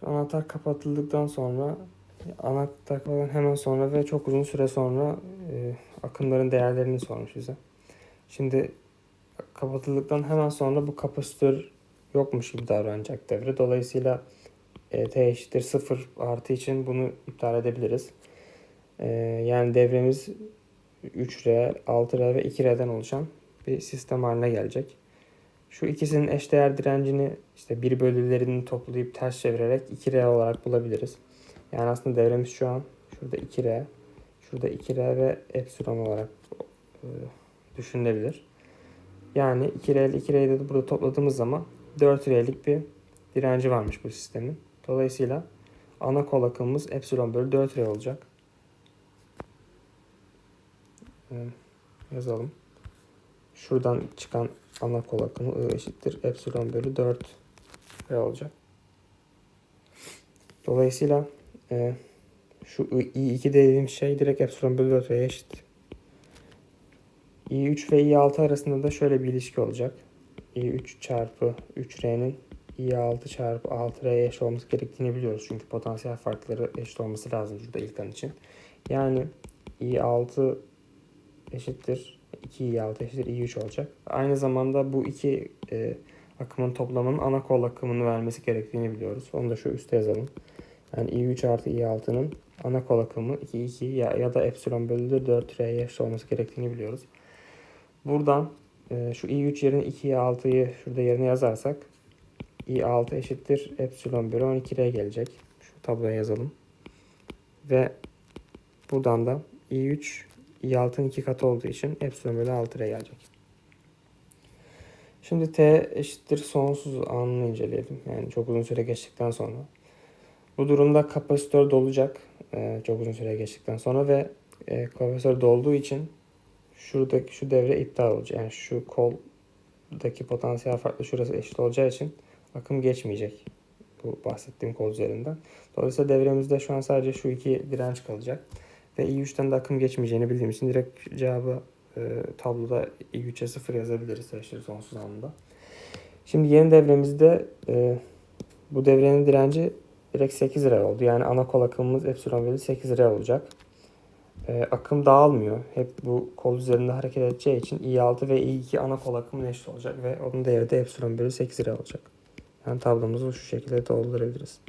Şu anahtar kapatıldıktan sonra anahtar hemen sonra ve çok uzun süre sonra e, akımların değerlerini sormuş bize. Şimdi kapatıldıktan hemen sonra bu kapasitör yokmuş gibi davranacak devre. Dolayısıyla e, t eşittir 0 artı için bunu iptal edebiliriz. E, yani devremiz 3R, 6R ve 2R'den oluşan bir sistem haline gelecek. Şu ikisinin eşdeğer direncini işte bir bölülerini toplayıp ters çevirerek 2R olarak bulabiliriz. Yani aslında devremiz şu an şurada 2R, şurada 2R ve epsilon olarak e, düşünülebilir. Yani 2R ile 2R'yi de burada topladığımız zaman 4R'lik bir direnci varmış bu sistemin. Dolayısıyla ana kol akımımız epsilon bölü 4R olacak. E, yazalım. Şuradan çıkan ana kol akımı I eşittir epsilon bölü 4 R olacak. Dolayısıyla e, şu I2 dediğim şey direkt epsilon bölü 4 R'ye eşit. I3 ve I6 arasında da şöyle bir ilişki olacak. I3 çarpı 3R'nin I6 çarpı 6R'ye eşit olması gerektiğini biliyoruz. Çünkü potansiyel farkları eşit olması lazım burada ilk an için. Yani I6 eşittir 2i6 eşittir i3 olacak. Aynı zamanda bu iki e, akımın toplamının ana kol akımını vermesi gerektiğini biliyoruz. Onu da şu üstte yazalım. Yani i3 artı i6'nın ana kol akımı 2 2 ya, ya da epsilon bölü 4 r'ye eşit olması gerektiğini biliyoruz. Buradan e, şu i3 yerine 2 i6'yı şurada yerine yazarsak i6 eşittir epsilon bölü 12 r gelecek. Şu tabloya yazalım. Ve buradan da i3 i6'nın iki katı olduğu için epsilon bölü 6 r gelecek. Şimdi t eşittir sonsuz anını inceleyelim. Yani çok uzun süre geçtikten sonra. Bu durumda kapasitör dolacak. e, çok uzun süre geçtikten sonra ve e, kapasitör dolduğu için şuradaki şu devre iptal olacak. Yani şu koldaki potansiyel farklı şurası eşit olacağı için akım geçmeyecek. Bu bahsettiğim kol üzerinden. Dolayısıyla devremizde şu an sadece şu iki direnç kalacak. Ve i3'ten de akım geçmeyeceğini bildiğim için direkt cevabı e, tabloda i3'e 0 yazabiliriz eşittir sonsuz anında. Şimdi yeni devremizde e, bu devrenin direnci direkt 8 lira oldu. Yani ana kol akımımız epsilon bölü 8 lira olacak. E, akım dağılmıyor. Hep bu kol üzerinde hareket edeceği için i6 ve i2 ana kol akımın eşit olacak ve onun değeri de epsilon bölü 8 lira olacak. Yani tablomuzu şu şekilde doldurabiliriz.